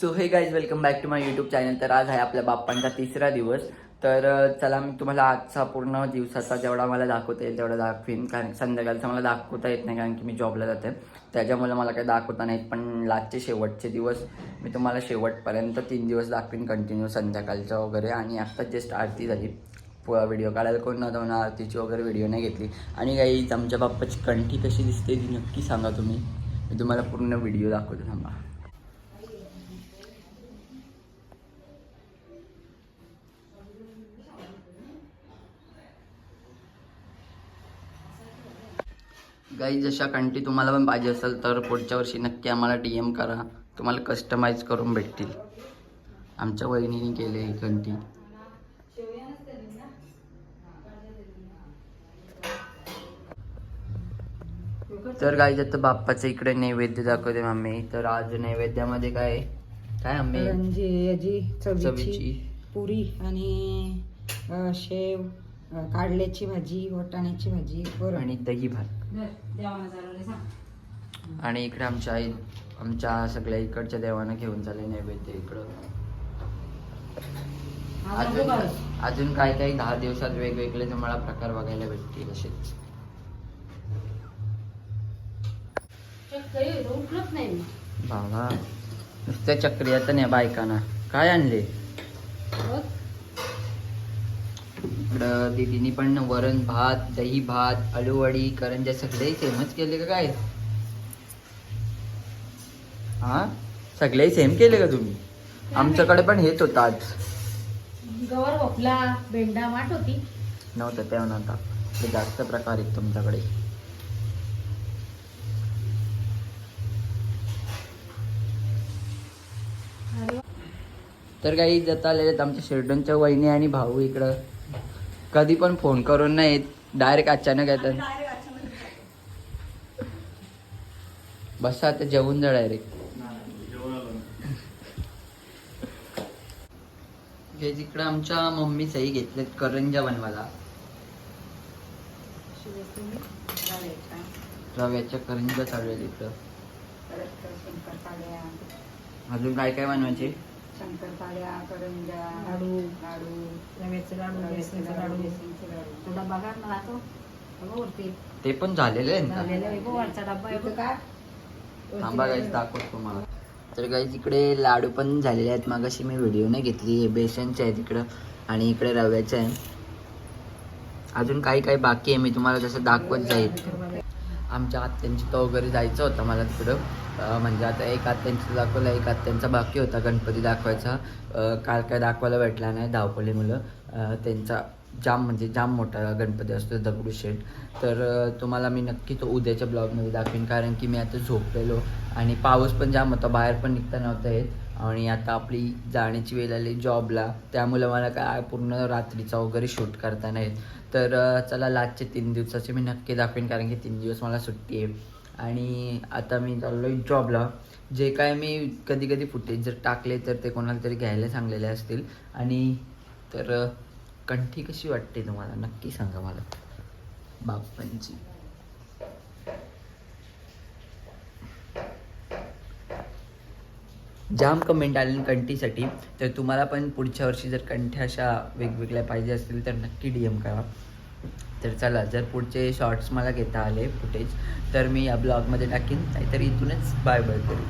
So hey guys welcome back to my YouTube channel तर आज आहे आपल्या बाप्पांचा तिसरा दिवस. तर चला मी तुम्हाला आजचा पूर्ण दिवसाचा जेवढा मला दाखवता येईल तेवढा दाखवीन. कारण संध्याकाळचा मला दाखवता येत नाही कारण की मी जॉबला जाते. त्याच्यामुळे मला काही दाखवता नाहीत पण लास्टचे शेवटचे दिवस मी तुम्हाला शेवटपर्यंत तीन दिवस दाखवीन कंटिन्यू संध्याकाळचा वगैरे. आणि आत्ता जस्ट आरती झाली. व्हिडिओ काढायला कोण नव्हतं म्हणून आरतीची वगैरे व्हिडिओ नाही घेतली. आणि काही आमच्या बाप्पाची कंठी कशी दिसते ती नक्की सांगा तुम्ही. मी तुम्हाला पूर्ण व्हिडिओ दाखवतो थांबा. गाई जशा कंटी तुम्हाला पण पाहिजे असेल तर पुढच्या वर्षी नक्की आम्हाला डी एम करा. तुम्हाला कस्टमाइज करून भेटतील. आमच्या वहिनीने केले ही कंटी तर गाई आता बाप्पाच्या इकडे नैवेद्य दाखवते मम्मी. तर आज नैवेद्यामध्ये काय? काय आम्ही याची चवीची चवीची. पुरी आणि शेव. कारल्याची भाजी वाटाण्याची भाजी वरण. आणि दही भात. आणि इकडे आमच्या आई आमच्या सगळ्या इकडच्या देवांना घेऊन चालले नैवेद्य इकडं. अजून अजून काय काही दहा दिवसात वेगवेगळे तुम्हाला प्रकार बघायला भेटतील असेच बाबा नुसत्या चक्री आता नाही बायकांना. काय आणले? इकडं दीदीनी पण वरण भात दही भात आलूवडी करंजा सगळे सेमच केले का काय हा? सगळे सेम केले का तुम्ही? आमच्याकडे पण हेच होतं आज. गवर भोपला भेंडा वाट होती. नव्हतं तेव्हा नव्हता. हे जास्त प्रकार आहेत तुमच्याकडे. तर काही जाता आलेले आहेत आमच्या शेरडोनच्या वहिनी आणि भाऊ इकडं. कधी पण फोन करून नाही डायरेक्ट अचानक येतात. बसा आता जेवून जा डायरेक्ट हे जिकडं आमच्या मम्मी सही घेतलेत करंजा बनवायला रव्याच्या करंजा चालू इकडं शंकरपाड्या अजून काय काय बनवायचे? शंकरपाड्या करंजा लाडू. लाडू. रव्याचे लाडू रव्याचे बेसनचे लाडू बेसनचे लाडू. तो डबा काढ मला तो. डबा वरती ते पण झालेले आहेत ना? झालेला आहे गो वरचा डब्बा आहे इथं बघ. काय थांबा गाईज दाखवतो तुम्हाला. तर गाईज इकडे लाडू पण झालेले आहेत. मग अशी मी व्हिडिओ नाही घेतली. हे बेसनचे आहेत इकडं आणि इकडे रव्याचे आहे अजून काही काही बाकी आहे. मी तुम्हाला जसं दाखवत जाईल. आमच्या आत्यांची वगैरे जायचं होतं मला तिकडं. म्हणजे आता एक आत्यांचं दाखवलं एक आत्यांचा बाकी होता गणपती दाखवायचा. काल काय दाखवायला भेटला नाही धावपळी मुलं. त्यांचा जाम म्हणजे जाम मोठा गणपती असतो दगडूशेठ तर तुम्हाला मी नक्की तो उद्याच्या ब्लॉगमध्ये दाखवेन कारण की मी आता झोपलेलो आणि पाऊस पण जाम होता बाहेर पण निघता नव्हता येत. आणि आता आपली जाण्याची वेळ आली जॉबला. त्यामुळे मला काय पूर्ण रात्रीचा वगैरे शूट करता नाही तर चला लास्टचे तीन दिवसाचे मी नक्की दाखवेन कारण की तीन दिवस मला सुट्टी आहे. आणि आता मी चाललो आहे जॉबला. जे काय मी कधी कधी फुटेज जर टाकले तर ते कोणाला तरी घ्यायला सांगलेले असतील. आणि तर कंठी कशी वाटते तुम्हाला? नक्की सांगा मला. बाप्पांची. जाम कमेंट आले कंठीसाठी तर तुम्हाला पण पुढच्या वर्षी जर कंठ्या अशा वेगवेगळ्या पाहिजे असतील तर नक्की डी एम करा. तर चला जर पुढचे शॉर्ट्स मला घेता आले फुटेज तर मी या ब्लॉगमध्ये टाकीन. नाहीतर इथूनच बाय बाय करू.